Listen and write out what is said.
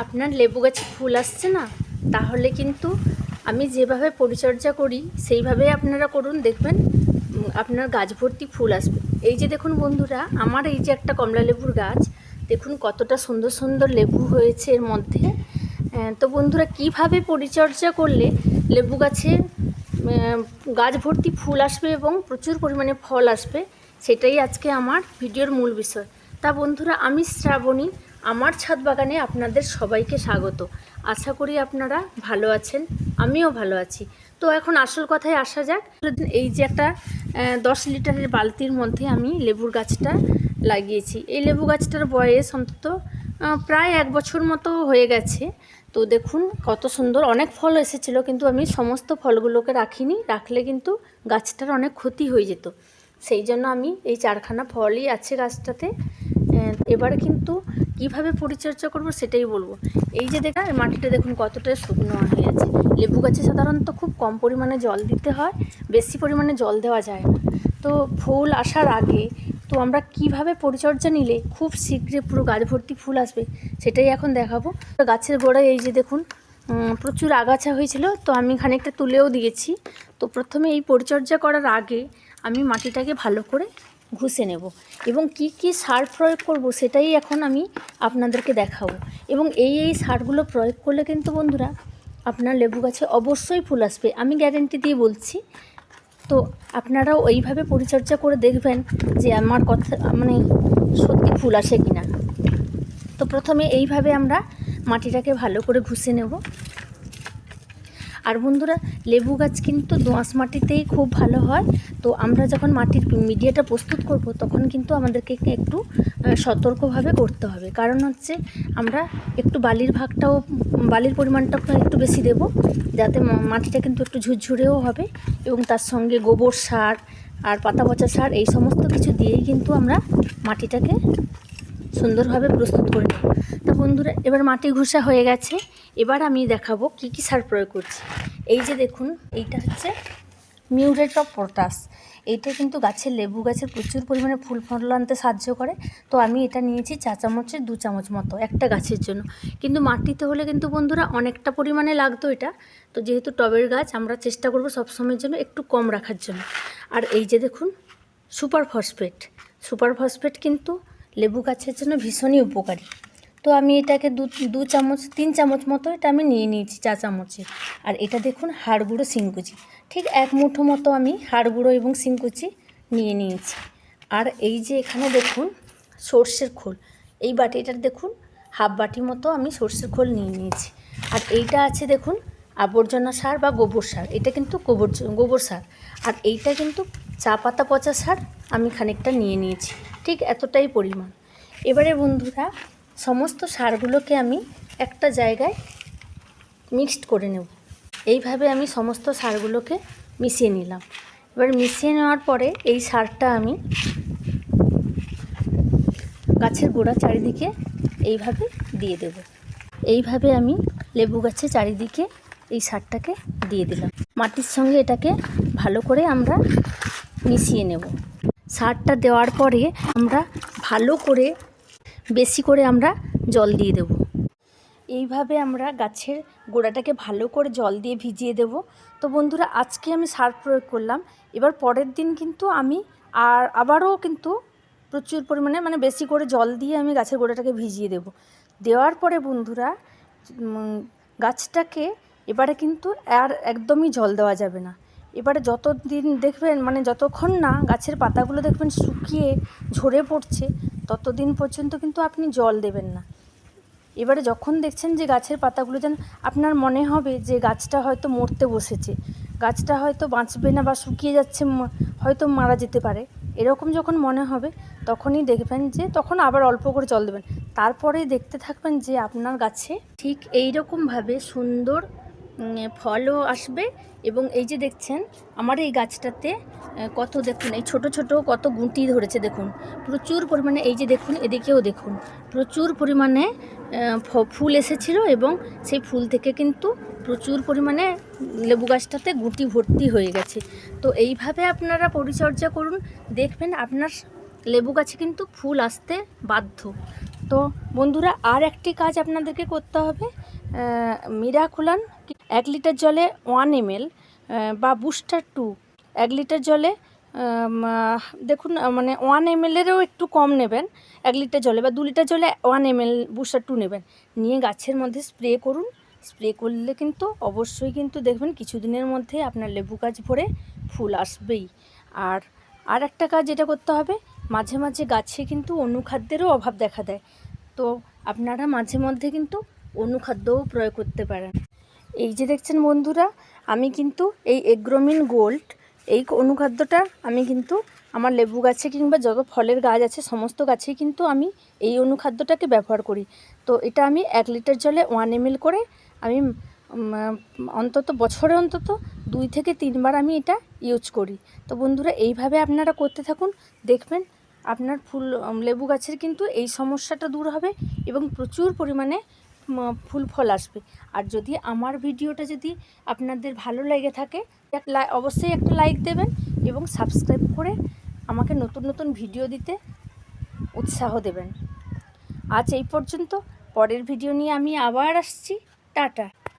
আপনার লেবু গাছে ফুল আসছে না? তাহলে কিন্তু আমি যেভাবে পরিচর্যা করি, সেইভাবে আপনারা করুন, দেখবেন আপনার গাছ ভর্তি ফুল আসবে। এই যে দেখুন বন্ধুরা, আমার এই যে একটা কমলা লেবুর গাছ, দেখুন কতটা সুন্দর সুন্দর লেবু হয়েছে এর মধ্যে। তো বন্ধুরা, কীভাবে পরিচর্যা করলে লেবু গাছে গাছ ভর্তি ফুল আসবে এবং প্রচুর পরিমাণে ফল আসবে, সেটাই আজকে আমার ভিডিওর মূল বিষয়। তা বন্ধুরা, আমি শ্রাবণী আমার ছাদ বাগানে আপনাদের সবাইকে স্বাগত। আশা করি আপনারা ভালো আছেন, আমিও ভালো আছি। তো এখন আসল কথায় আসা যাক। এই যে একটা দশ লিটারের বালতির মধ্যে আমি লেবুর গাছটা লাগিয়েছি। এই লেবু গাছটার বয়স অন্তত প্রায় এক বছর মতো হয়ে গেছে। তো দেখুন কত সুন্দর, অনেক ফল এসেছিল, কিন্তু আমি সমস্ত ফলগুলোকে রাখিনি। রাখলে কিন্তু গাছটার অনেক ক্ষতি হয়ে যেত। সেই জন্য আমি এই চারখানা ফলই আছে গাছটাতে। এবার কিন্তু কীভাবে পরিচর্যা করব সেটাই বলব। এই যে দেখা মাটিটা দেখুন কতটা শুকনো হয়ে আছে। লেবু গাছে সাধারণত খুব কম পরিমাণে জল দিতে হয়, বেশি পরিমাণে জল দেওয়া যায় না। তো ফুল আসার আগে, তো আমরা কীভাবে পরিচর্যা নিলে খুব শীঘ্রই পুরো গাছ ভর্তি ফুল আসবে, সেটাই এখন দেখাবো। গাছের গোড়ায় এই যে দেখুন প্রচুর আগাছা হয়েছিল, তো আমি খানিকটা তুলেও দিয়েছি। তো প্রথমে এই পরিচর্যা করার আগে আমি মাটিটাকে ভালো করে ঘুষে নেব। এবং কি কি সার প্রয়োগ করব সেটাই এখন আমি আপনাদেরকে দেখাবো। এবং এই এই সারগুলো প্রয়োগ করলে কিন্তু বন্ধুরা আপনার লেবু গাছে অবশ্যই ফুল আসবে। আমি গ্যারেন্টি দিয়ে বলছি। তো আপনারাও ওইভাবে পরিচর্যা করে দেখবেন যে আমার কথা মানে সত্যি ফুল আসে কিনা। তো প্রথমে এইভাবে আমরা মাটিটাকে ভালো করে ঘুষে নেব। আর বন্ধুরা, লেবু গাছ কিন্তু দোঁয়াশ মাটিতেই খুব ভালো হয়। তো আমরা যখন মাটির মিডিয়াটা প্রস্তুত করব, তখন কিন্তু আমাদেরকে একটু সতর্কভাবে করতে হবে। কারণ হচ্ছে, আমরা একটু বালির ভাগটাও, বালির পরিমাণটাও একটু বেশি দেব, যাতে মাটিটা কিন্তু একটু ঝুরঝুরেও হবে এবং তার সঙ্গে গোবর সার আর পাতা পচা সার, এই সমস্ত কিছু দিয়েই কিন্তু আমরা মাটিটাকে সুন্দরভাবে প্রস্তুত করে নেব। তা বন্ধুরা, এবার মাটি ঘষা হয়ে গেছে। এবার আমি দেখাবো কি কি সার প্রয়োগ করছি। এই যে দেখুন, এইটা হচ্ছে মিউরেট অফ পটাশ। এইটা কিন্তু গাছের লেবু গাছের প্রচুর পরিমাণে ফুল ফল আনতে সাহায্য করে। তো আমি এটা নিয়েছি চা চামচের, দু চামচ মতো, একটা গাছের জন্য। কিন্তু মাটিতে হলে কিন্তু বন্ধুরা অনেকটা পরিমাণে লাগতো এটা। তো যেহেতু টবের গাছ, আমরা চেষ্টা করব সবসময়ের জন্য একটু কম রাখার জন্য। আর এই যে দেখুন, সুপার ফসফেট। সুপার ফসফেট কিন্তু লেবু গাছের জন্য ভীষণই উপকারী। তো আমি এটাকে দু দু চামচ, তিন চামচ মতো এটা আমি নিয়ে নিয়েছি চা চামচে আর এটা দেখুন হাড় গুঁড়ো শিংকুচি। ঠিক এক মুঠো মতো আমি হাড় গুঁড়ো এবং শিংকুচি নিয়ে নিয়েছি। আর এই যে এখানে দেখুন সর্ষের খোল। এই বাটিটার দেখুন হাফ বাটি মতো আমি সর্ষের খোল নিয়ে নিয়েছি। আর এইটা আছে দেখুন আবর্জনা সার বা গোবর সার। এটা কিন্তু গোবর গোবর সার। আর এইটা কিন্তু চা পাতা পচা সার আমি খানিকটা নিয়ে নিয়েছি। ঠিক এতটাই পরিমাণ। এবারে বন্ধুরা, সমস্ত সারগুলোকে আমি একটা জায়গায় মিক্সড করে নেব। এইভাবে আমি সমস্ত সারগুলোকে মিশিয়ে নিলাম। এবার মিশিয়ে নেওয়ার পরে এই সারটা আমি গাছের গোড়া চারিদিকে এইভাবে দিয়ে দেব। এইভাবে আমি লেবু গাছের চারিদিকে এই সারটাকে দিয়ে দিলাম। মাটির সঙ্গে এটাকে ভালো করে আমরা মিশিয়ে নেব। সারটা দেওয়ার পরে আমরা ভালো করে, বেশি করে আমরা জল দিয়ে দেব। এইভাবে আমরা গাছের গোড়াটাকে ভালো করে জল দিয়ে ভিজিয়ে দেব। তো বন্ধুরা, আজকে আমি সার প্রয়োগ করলাম। এবার পরের দিন কিন্তু আমি আর আবারও কিন্তু প্রচুর পরিমাণে মানে বেশি করে জল দিয়ে আমি গাছের গোড়াটাকে ভিজিয়ে দেব। দেওয়ার পরে বন্ধুরা গাছটাকে এবারে কিন্তু আর একদমই জল দেওয়া যাবে না। এবারে যত দিন দেখবেন মানে যতক্ষণ না গাছের পাতাগুলো দেখবেন শুকিয়ে ঝরে পড়ছে, ততদিন পর্যন্ত কিন্তু আপনি জল দেবেন না। এবারে যখন দেখছেন যে গাছের পাতাগুলো যেন আপনার মনে হবে যে গাছটা হয়তো মরতে বসেছে, গাছটা হয়তো বাঁচবে না বা শুকিয়ে যাচ্ছে হয়তো মারা যেতে পারে, এরকম যখন মনে হবে, তখনই দেখবেন যে তখন আবার অল্প করে জল দেবেন। তারপরেই দেখতে থাকবেন যে আপনার গাছে ঠিক এই রকমভাবে সুন্দর ফলও আসবে এবং এই যে দেখছেন, আমার এই গাছটাতে কত দেখুন, এই ছোট ছোট কত গুঁটি ধরেছে দেখুন। প্রচুর পরিমাণে, এই যে দেখুন, এদিকেও দেখুন, প্রচুর পরিমাণে ফুল এসেছিল এবং সেই ফুল থেকে কিন্তু প্রচুর পরিমাণে লেবু গাছটাতে গুটি ভর্তি হয়ে গেছে। তো এইভাবে আপনারা পরিচর্যা করুন, দেখবেন আপনার লেবু গাছে কিন্তু ফুল আসতে বাধ্য। তো তো বন্ধুরা, আর একটি কাজ আপনাদেরকে করতে হবে মিরাকুলান এক লিটার জলে ওয়ান এমএল বা বুস্টার টু এক লিটার জলে দেখুন মানে ওয়ান এমএলেরও একটু কম নেবেন। এক লিটার জলে বা দু লিটার জলে ওয়ান এমএল বুস্টার টু নেবেন। নিয়ে গাছের মধ্যে স্প্রে করুন। স্প্রে করলে কিন্তু অবশ্যই কিন্তু দেখবেন কিছুদিনের মধ্যে আপনার লেবু গাছ ভরে ফুল আসবেই। আর আর একটা কাজ যেটা করতে হবে, মাঝে মাঝে গাছে কিন্তু অনুখাদ্যেরও অভাব দেখা দেয়। তো আপনারা মাঝে মধ্যে কিন্তু অনুখাদ্যও প্রয়োগ করতে পারেন। এই যে দেখছেন বন্ধুরা, আমি কিন্তু এই এগ্রোমিন গোল্ড, এই অনুখাদ্যটা আমি কিন্তু আমার লেবু গাছে কিংবা যত ফলের গাছ আছে, সমস্ত গাছেই কিন্তু আমি এই অনুখাদ্যটাকে ব্যবহার করি। তো এটা আমি এক লিটার জলে ওয়ান এম করে আমি অন্তত, বছরে অন্তত দুই থেকে তিনবার আমি এটা ইউজ করি। তো বন্ধুরা, এইভাবে আপনারা করতে থাকুন, দেখবেন আপনার ফুল, লেবু গাছের কিন্তু এই সমস্যাটা দূর হবে এবং প্রচুর পরিমাণে ফুল ফল আসবে। আর যদি আমার ভিডিওটা যদি আপনাদের ভালো লেগে থাকে অবশ্যই একটা লাইক দেবেন এবং সাবস্ক্রাইব করে আমাকে নতুন নতুন ভিডিও দিতে উৎসাহ দেবেন। আজ এই পর্যন্ত। পরের ভিডিও নিয়ে আমি আবার আসছি। টাটা।